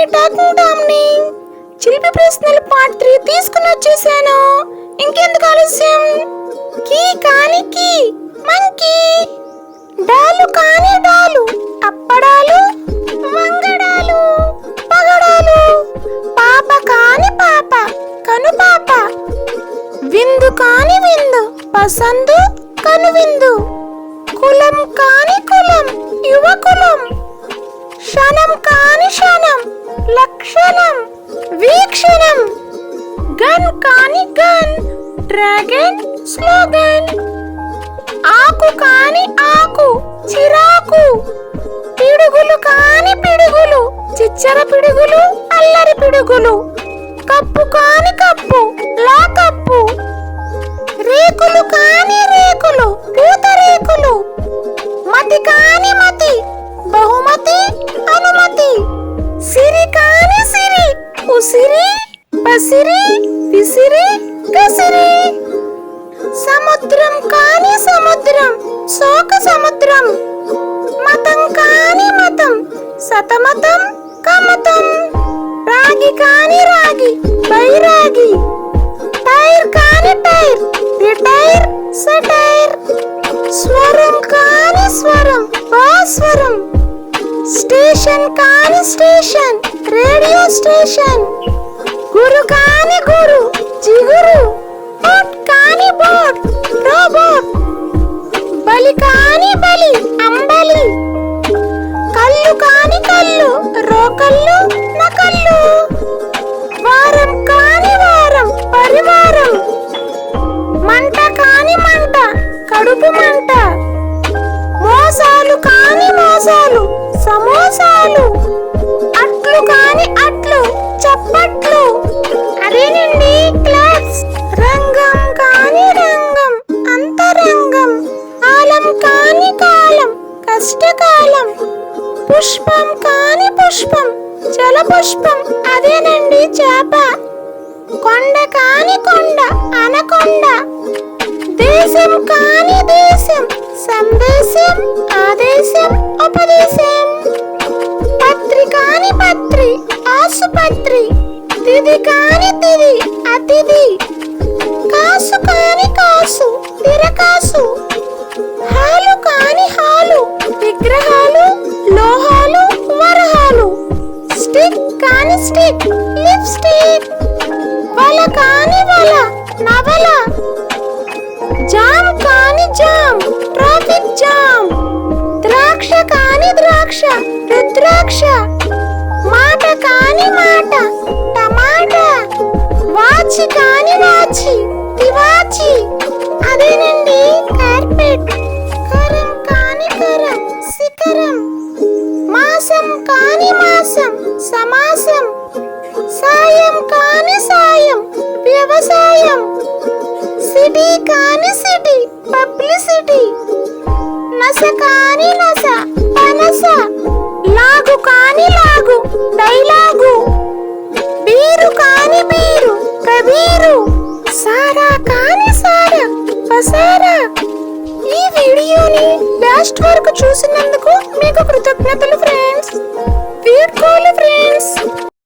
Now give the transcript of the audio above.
మీ talking టామ్ని చిలిపి ప్రశ్నలు part three తీసుకుని వచ్చేసాను. ఇంకెందుకు ఆలస్యం? కీ కాని కీ మంకీ. డాలు కాని డాలు అప్పడాలు వంగడాలు పగడాలు. పాప కాని పాప కను పాప. విందు కాని విందు పసందు కను విందు కులం కాని కులం యువకులం క్షణం లక్షణం వీక్షణం. గన్ కాని గన్ డ్రాగన్ స్లోగన్. ఆకు కాని ఆకు చిరాకు. పిడుగులు కాని పిడుగులు చిచ్చర పిడుగులు అల్లరి పిడుగులు. కప్పు కాని కప్పు లా కప్పు. రేకులు కాని రేకులు పూత రేకులు. మతి కాని మతి బహుమతి అనుమతి. సిరి కాని సిరి ఉసిరి పసిరి విసిరి కసిరి సముద్రం కాని సముద్రం శోక సముద్రం మతం కాని మతం సతమతం కమతం రాగి కాని రాగి బైరాగి టైర్ కాని టైర్ రిటైర్ సటైర్ స్వరం కాని స్వరం స్వరం స్టేషన్ కాని స్టేషన్ రేడియో స్టేషన్. గురు కాని గురు జిగురు. బోట్ కాని బోట్ రోబోట్. బలి కాని బలి అంబలి. కళ్ళు కాని కళ్ళు రోకళ్ళు నకళ్ళు. వారం కాని వారం పరివారం. మంట కాని మంట కడుపు మంట. మోసాలు కాని మోసాలు సమోసాలు. అట్లు కాని అట్లు చప్పట్లు. అదేనండి క్లాప్స్ రంగం కాని రంగం అంతరంగం. కాలం కాని కాలం కష్టకాలం. పుష్పం కాని పుష్పం జల పుష్పం అదేనండి చేప. కొండ కాని కొండ అనకొండ. దేశం కాని దేశం సందేశం ఆదేశం ఉపదేశం. పత్రి ఆసుపత్రి. తిది కాని తిది అతిథి కాసు కాని కాసు తిరకాసు హాలు కాని హాలు విగ్రహాలు లోహాలు వరహాలు. స్టిక్ కాని స్టిక్ లిప్స్టిక్. వల కాని వల నవల. జామ్ కాని జామ్ ట్రాఫిక్ జామ్. ద్రాక్ష కాని ద్రాక్ష రుద్రాక్ష. కాని మాట టమాటా వాచి కాని వాచి తివాచి. అదేనండి కార్పెట్ కరం కాని కరం శిఖరం. మాసం కాని మాసం సమాసం. సాయం కాని సాయం వ్యవసాయం. సిటీ కాని సిటీ పబ్లిసిటీ. నస కాని నస పనస నాకు కాని లాగు డైలాగు బీరు కాని బీరు కబీరు. సారా కాని సారా పసారా. ఈ వీడియోని లాస్ట్ వరకు చూసినందుకు మీకు కృతజ్ఞతలు ఫ్రెండ్స్ వీడ్కోలు ఫ్రెండ్స్